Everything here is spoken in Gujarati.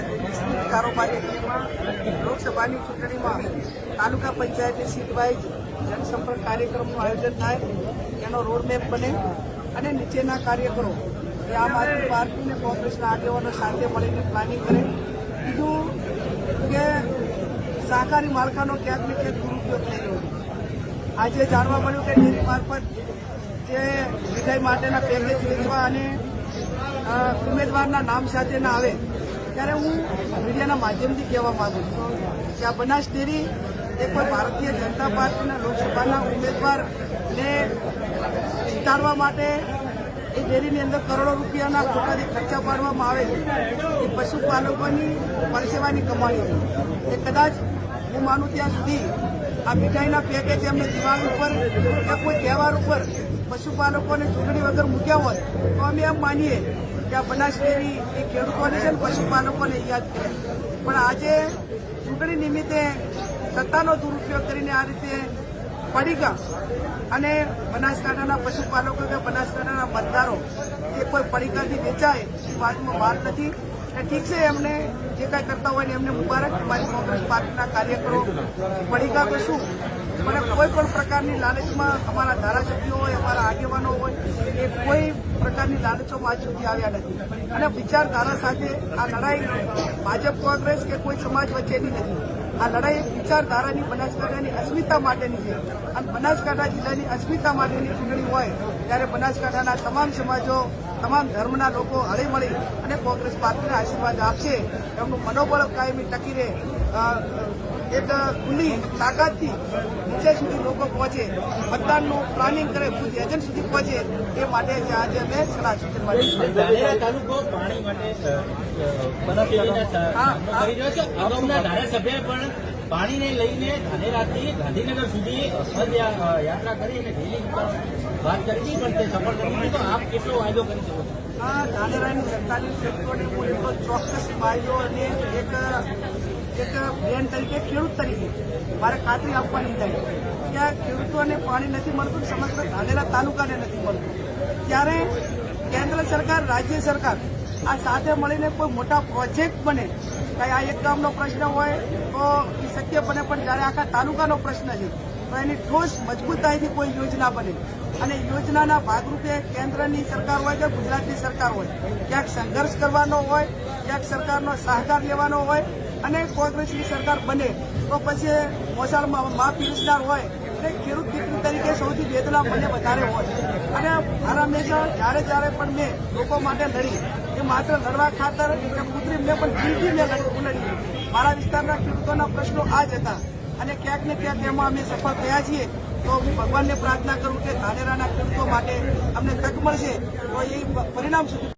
આજે વીસમી કારોબારીમાં લોકસભાની ચૂંટણીમાં તાલુકા પંચાયતની સીટ જનસંપર્ક કાર્યક્રમનું આયોજન થાય, એનો રોડમેપ બને અને નીચેના કાર્યકરો એ આમ આદમી પાર્ટી અને કોંગ્રેસના આગેવાનો સાથે મળીને પ્લાનિંગ કરે. બીજું કે સહકારી માળખાનો ક્યાંક ને ક્યાંક દુરુપયોગ થઈ રહ્યો આજે જાણવા મળ્યું કે ડેરી મારફત જે મીઠાઈ માટેના પેકેજ વેચવા અને ઉમેદવારના નામ સાથે ના આવે ત્યારે હું મીડિયાના માધ્યમથી કહેવા માંગુ છું કે આ બનાસ ડેરી એ કોઈ ભારતીય જનતા પાર્ટીના લોકસભાના ઉમેદવારને જીતાડવા માટે એ ડેરીની અંદર કરોડો રૂપિયાના ખોટાથી ખર્ચા પાડવામાં આવે એ પશુપાલકોની પરસેવાની કમાણી એ કદાચ હું માનું ત્યાં સુધી આ મીઠાઈના પેકેજ એમને દિવાળી ઉપર કે કોઈ તહેવાર ઉપર પશુપાલકોને ચૂંટણી વગર મૂક્યા હોય, તો અમે એમ માનીએ કે આ બનાસ ડેરી એ ખેડૂતોને છે પશુપાલકોને યાદ કરે. પણ આજે ચૂંટણી નિમિત્તે સત્તાનો દુરુપયોગ કરીને આ રીતે પડીકા અને બનાસકાંઠાના પશુપાલકો કે બનાસકાંઠાના મતદારો, એ કોઈ પડીકાથી વેચાય, એ વાતમાં વાત નથી. ઠીક છે, એમને જે કાંઈ કરતા હોય ને એમને મુબારક. અમારી કોંગ્રેસ પાર્ટીના કાર્યકરો ગયા શું? પણ કોઈ પણ પ્રકારની લાલચમાં અમારા ધારાસભ્યો હોય, અમારા આગેવાનો હોય, એ કોઈ પ્રકારની લાલચોમાં આજ સુધી આવ્યા નથી. અને વિચારધારા સાથે આ લડાઈ ભાજપ કોંગ્રેસ કે કોઈ સમાજ વચ્ચેની નથી. આ લડાઈ વિચારધારાની બનાસકાંઠાની અસ્મિતા માટેની છે. અને બનાસકાંઠા જિલ્લાની અસ્મિતા માટેની ચૂંટણી હોય, ત્યારે બનાસકાંઠાના તમામ સમાજો, તમામ ધર્મના લોકો હળીમળી અને કોંગ્રેસ પાર્ટીને આશીર્વાદ આપશે. એમનું મનોબળ કાયમી ટકી રહે. એક ખુલ્લી તાકાતથી નીચે સુધી લોકો પહોંચે મતદાનનું પ્લાનિંગ કરે બુથ એજન્ટ સુધી પહોંચે એ માટે આજે અમે સલાહ સૂચન માટે ધારાસભ્ય પણ પાણીને લઈને ધાનેરાથી ગાંધીનગર સુધી યાત્રા કરી અને રેલી વાત કરી પણ તે સફળ નહીં. તો આપ કેટલો વાયદો કરી શકો છો? આ ધાનેરાની સરકારની ખેડૂતોને હું એટલો ચોક્કસ ફાયદો અને એક એક બેન તરીકે, ખેડૂત તરીકે મારે ખાતરી આપવાની થાય. કે ખેડૂતોને પાણી નથી મળતું, સમગ્ર ધાનેરા તાલુકાને નથી મળતું. ત્યારે કેન્દ્ર સરકાર, રાજ્ય સરકાર આ સાથે મળીને કોઈ મોટા પ્રોજેક્ટ બને, કાંઈ આ એક ગામનો પ્રશ્ન હોય, તો એ શક્ય બને પણ જ્યારે આખા તાલુકાનો પ્રશ્ન છે, તો એની ઠોસ મજબૂતાઈથી કોઈ યોજના બને. અને યોજનાના ભાગરૂપે કેન્દ્રની સરકાર હોય કે ગુજરાતની સરકાર હોય, ક્યાંક સંઘર્ષ કરવાનો હોય, ક્યાંક સરકારનો સહકાર લેવાનો હોય અને કોંગ્રેસની સરકાર બને, તો પછી મોસાળમાં મા પીરસનાર હોય અને ખેડૂત દીકરી તરીકે સૌથી વેદના મને વધારે હોય. અને મારા હંમેશા જ્યારે જ્યારે પણ મેં લોકો માટે લડી, એ માત્ર લડવા ખાતર કે કૃત્રિમ મેં પણ દિલથી મેં લડી મારા વિસ્તારના ખેડૂતોના પ્રશ્નો આ જ હતા. અને ક્યાંક ને ક્યાંક એમાં અમે સફળ થયા છીએ, તો હું ભગવાનને પ્રાર્થના કરું કે ધાનેરાના ખેડૂતો માટે અમને તક મળશે, તો એ પરિણામ સુધી